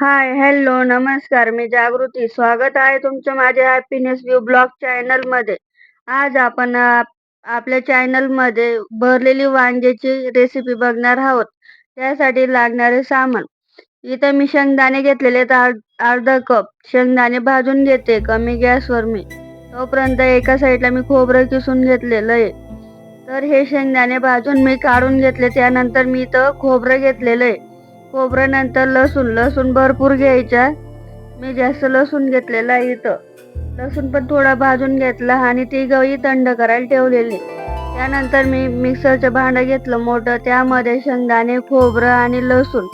Hi hello नमस्कार. मी जागृती. स्वागत आहे तुमचं माझ्या हॅपीनेस व्यू ब्लॉग चॅनलमध्ये. आज आपण आपल्या चॅनलमध्ये भरलेली वांग्याची रेसिपी बघणार आहोत. त्यासाठी लागणारे सामान. इथं मी शेंगदाणे घेतलेले आहेत अर्ध अर्धा कप. शेंगदाणे भाजून घेते. कमी गॅसवर मी. तोपर्यंत एका साईडला मी खोबरं किसून घेतलेलं आहे. तर हे शेंगदाणे भाजून मी काढून घेतले. त्यानंतर मी इथं खोबरं घेतलेलं आहे. खोबरं नंतर लसूण लसूण भरपूर घ्यायचा. मी जास्त लसूण घेतलेला इथं. लसूण पण थोडा भाजून घेतला आणि ती गवी थंड करायला ठेवलेली. त्यानंतर मी मिक्सरचं भांडं घेतलं मोठं. त्यामध्ये शेंगदाणे खोबरं आणि लसूण.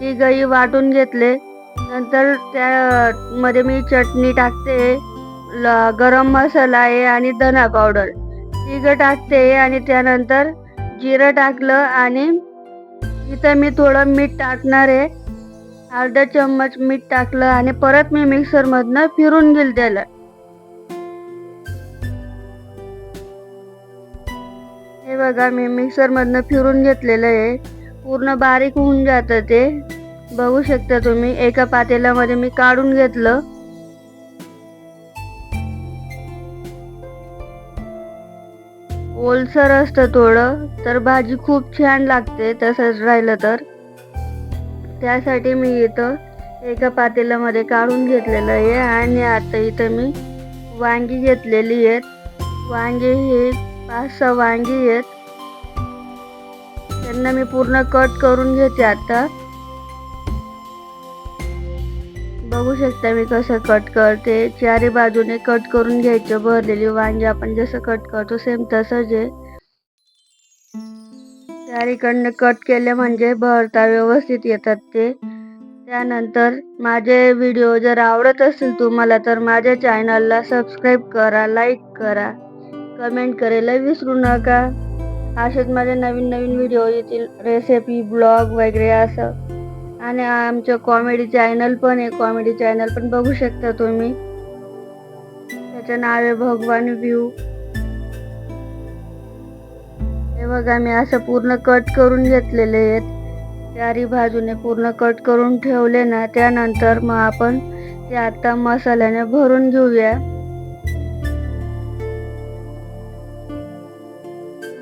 ती गई वाटून घेतले. नंतर त्यामध्ये मी चटणी टाकते. ल गरम मसाला आहे आणि धना पावडर. तिघं टाकते आणि त्यानंतर जिरं टाकलं आणि इथं मी थोडं मीठ टाकणार आहे. अर्धा चम्मच मीठ टाकलं आणि परत मी मिक्सरमधनं फिरून घेईल त्याला. हे बघा मी मिक्सरमधनं फिरून घेतलेलं आहे. पूर्ण बारीक होऊन जातं ते. बघू शकता तुम्ही एका पातेल्यामध्ये मी काढून घेतलं. ओलसर असतं थोडं तर भाजी खूप छान लागते तसंच राहिलं तर. त्यासाठी मी इथं एका पातेल्यामध्ये काढून घेतलेलं आहे आणि आता इथं मी वांगी घेतलेली आहेत. वांगी हे पाच सहा वांगी आहेत. त्यांना मी पूर्ण कट करून घेते आता. बघू शकता मी कसं कट करते. चारी बाजूने कट करून घ्यायचं भरलेली वांगी आपण जसं कट करतो सेम तसंच आहे. चारीकडनं कट केले म्हणजे भरता व्यवस्थित येतात ते. त्यानंतर माझे व्हिडिओ जर आवडत असतील तुम्हाला तर माझ्या चॅनलला सबस्क्राईब करा लाईक करा. कमेंट करायला विसरू नका. असेच माझे नवीन नवीन व्हिडिओ येतील रेसिपी ब्लॉग वगैरे असं. आणि आमचं कॉमेडी चॅनल पण आहे कॉमेडी चॅनल पण बघू शकता तुम्ही. त्याचं नाव आहे भगवान व्ह्यू हे बघा मी असं पूर्ण कट करून घेतलेले आहेत. चारी बाजूने पूर्ण कट करून ठेवले ना त्यानंतर मग आपण ते आता मसाल्याने भरून घेऊया.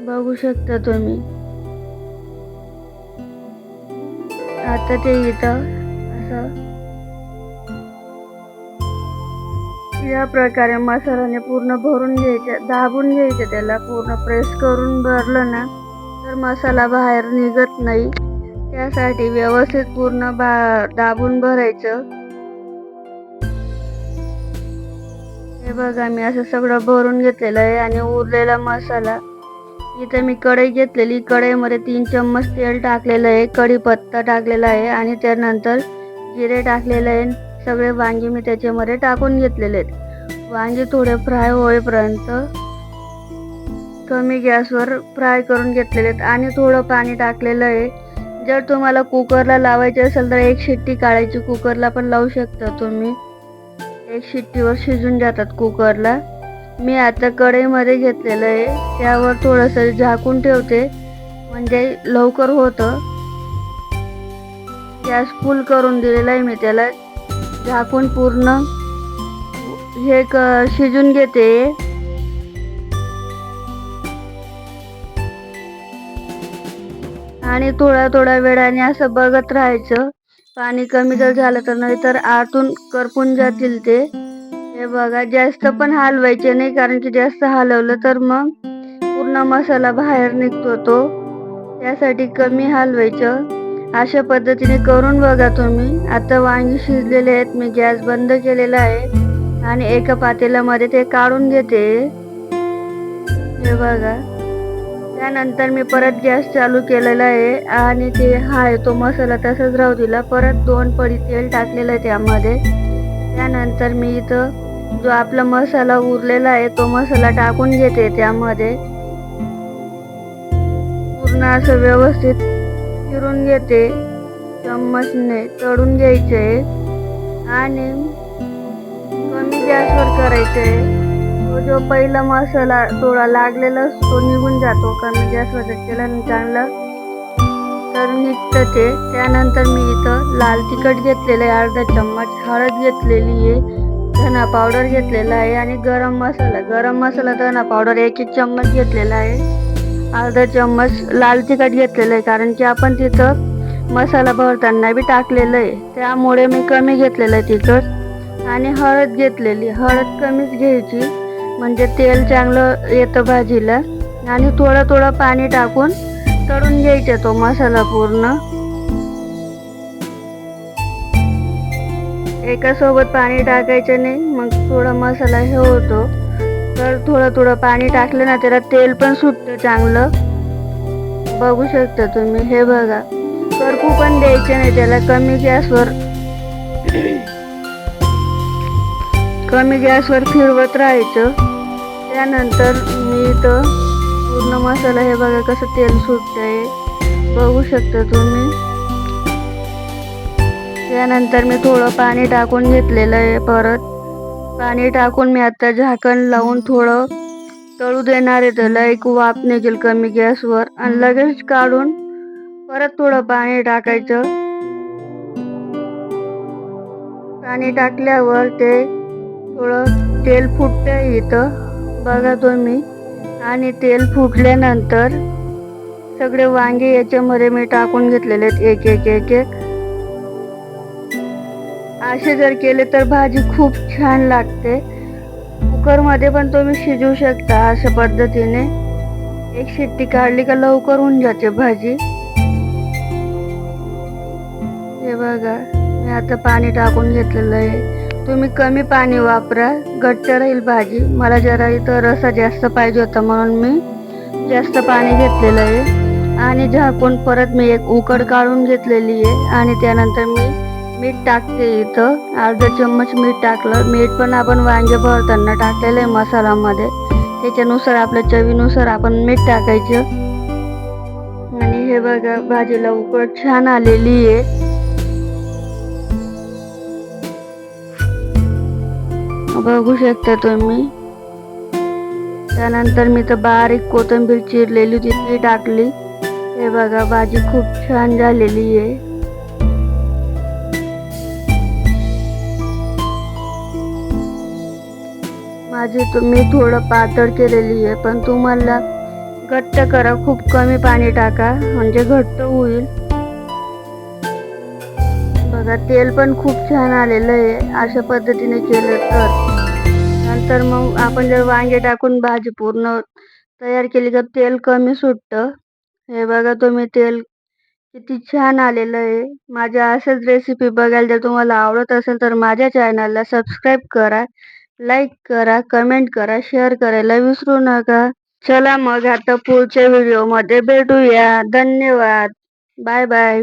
बघू शकता तुम्ही. आता ते इथं असं. या प्रकारे मसाल्याने पूर्ण भरून घ्यायचे दाबून घ्यायचं त्याला. पूर्ण प्रेस करून भरलं ना तर मसाला बाहेर निघत नाही. त्यासाठी व्यवस्थित पूर्ण बा दाबून भरायचं. हे बघा मी असं सगळं भरून घेतलेलं आहे आणि उरलेला मसाला इथे मी कढई घेतलेली. कढईमध्ये तीन चम्मच तेल टाकलेलं आहे. कढीपत्ता टाकलेला आहे आणि त्यानंतर जिरे टाकलेलं आहे. सगळे वांगी मी त्याच्यामध्ये टाकून घेतलेले आहेत. वांगी थोडे फ्राय होईपर्यंत कमी गॅसवर फ्राय करून घेतलेले आहेत. आणि थोडं पाणी टाकलेलं आहे. जर तुम्हाला कुकरला लावायचे असेल तर एक शिट्टी काढायची. कुकरला पण लावू शकता तुम्ही. एक शिट्टीवर शिजून जातात कुकरला. मी आता कढईमध्ये घेतलेलं आहे. त्यावर थोडंसं झाकून ठेवते. म्हणजे लवकर होतं. गॅस फुल करून दिलेला आहे मी त्याला. झाकून पूर्ण हे क शिजून घेते. आणि थोड्या थोड्या वेळाने असं बघत राहायचं. पाणी कमी जर झालं तर नाही तर आतून करपून जातील ते. हे बघा जास्त पण हलवायचे नाही कारण की जास्त हलवलं तर मग पूर्ण मसाला बाहेर निघतो तो. त्यासाठी कमी हलवायचं. अशा पद्धतीने करून बघा तुम्ही. आता वांगी शिजलेले आहेत मी गॅस बंद केलेला आहे. आणि एका पातेल्यामध्ये ते काढून घेते. हे बघा. त्यानंतर मी परत गॅस चालू केलेला आहे. आणि ते हाय तो मसाला तसाच राहू दिला. परत दोन पडी तेल टाकलेलं आहे त्यामध्ये. त्यानंतर मी इथं जो आपला मसाला उरलेला आहे तो मसाला टाकून घेते त्यामध्ये. पूर्ण असं व्यवस्थित फिरून घेते. चम्मचने तळून आहे आणि कमी गॅसवर करायचे. तो जो पहिला मसाला थोडा लागलेला असतो तो निघून जातो. कमी गॅसवर केल्याने चांगला तर निघतं ते. त्यानंतर मी इथं लाल तिखट घेतलेलं आहे. अर्धा चम्मच हळद घेतलेली आहे. धना पावडर घेतलेला आहे आणि गरम मसाला. गरम मसाला धना पावडर एक एक चम्मच घेतलेला आहे. अर्धा चम्मच लाल तिखट घेतलेलं आहे कारण की आपण तिथं मसाला भरताना बी टाकलेलं आहे. त्यामुळे मी कमी घेतलेलं आहे तिखट आणि हळद घेतलेली. हळद कमीच घ्यायची. म्हणजे तेल चांगलं येतं भाजीला आणि थोडं थोडं पाणी टाकून तळून घ्यायचा तो मसाला पूर्ण. एकासोबत पाणी टाकायचं नाही मग थोडा मसाला हे होतो. तर थोडं थोडं पाणी टाकलं ना त्याला तेल पण सुटतं चांगलं. बघू शकता तुम्ही हे बघा. करपू पण द्यायचे नाही त्याला कमी गॅसवर. कमी गॅसवर फिरवत राहायचं. त्यानंतर मी इथं पूर्ण मसाला हे बघा कसं तेल सुटतंय. बघू शकता तुम्ही. त्यानंतर मी थोडं पाणी टाकून घेतलेलं आहे परत. पाणी टाकून मी आता झाकण लावून थोडं तळू देणार आहे त्याला. एक वाफ निघेल कमी गॅसवर आणि लगेच काढून परत थोडं पाणी टाकायचं. पाणी टाकल्यावर ते थोडं तेल फुटतं इथं. बघा तुम्ही. आणि तेल फुटल्यानंतर सगळे वांगे याच्यामध्ये मी टाकून घेतलेले आहेत. एक एक एक एक. असे जर केले तर भाजी खूप छान लागते. कुकरमध्ये पण तुम्ही शिजवू शकता अशा पद्धतीने. एक शिट्टी काढली का लवकर होऊन जाते भाजी. हे बघा मी आता पाणी टाकून घेतलेलं आहे. तुम्ही कमी पाणी वापरा घट्ट राहील भाजी. मला जरा इथं रसा जास्त पाहिजे होता म्हणून मी जास्त पाणी घेतलेलं आहे. आणि झाकून परत मी एक उकड काढून घेतलेली आहे. आणि त्यानंतर मी मीठ टाकते इथं. अर्धा चम्मच मीठ टाकलं. मीठ पण आपण वांगे भरताना टाकलेलं आहे मसाल्यामध्ये. त्याच्यानुसार आपल्या चवीनुसार आपण मीठ टाकायचं. आणि हे बघा भाजीला उकड छान आलेली आहे. बघू शकता तुम्ही. त्यानंतर मी तर बारीक कोथिंबीर चिरलेली होती ती टाकली. हे बघा भाजी खूप छान झालेली आहे. भाजी तुम्ही थोडं पातळ केलेली आहे पण तुम्हाला घट्ट करा खूप कमी पाणी टाका म्हणजे घट्ट होईल. बघा तेल पण खूप छान आलेलं आहे अशा पद्धतीने केलं तर. नंतर मग आपण जर वांगे टाकून भाजी पूर्ण तयार केली तर तेल कमी सुटतं. हे बघा तुम्ही तेल किती छान आलेलं आहे. माझ्या असंच रेसिपी बघायला जर तुम्हाला आवडत असेल तर माझ्या चॅनलला सबस्क्राईब करा. लाईक करा कमेंट करा शेअर करायला विसरू नका. चला मग आता पुढच्या व्हिडिओमध्ये भेटूया. धन्यवाद. Bye bye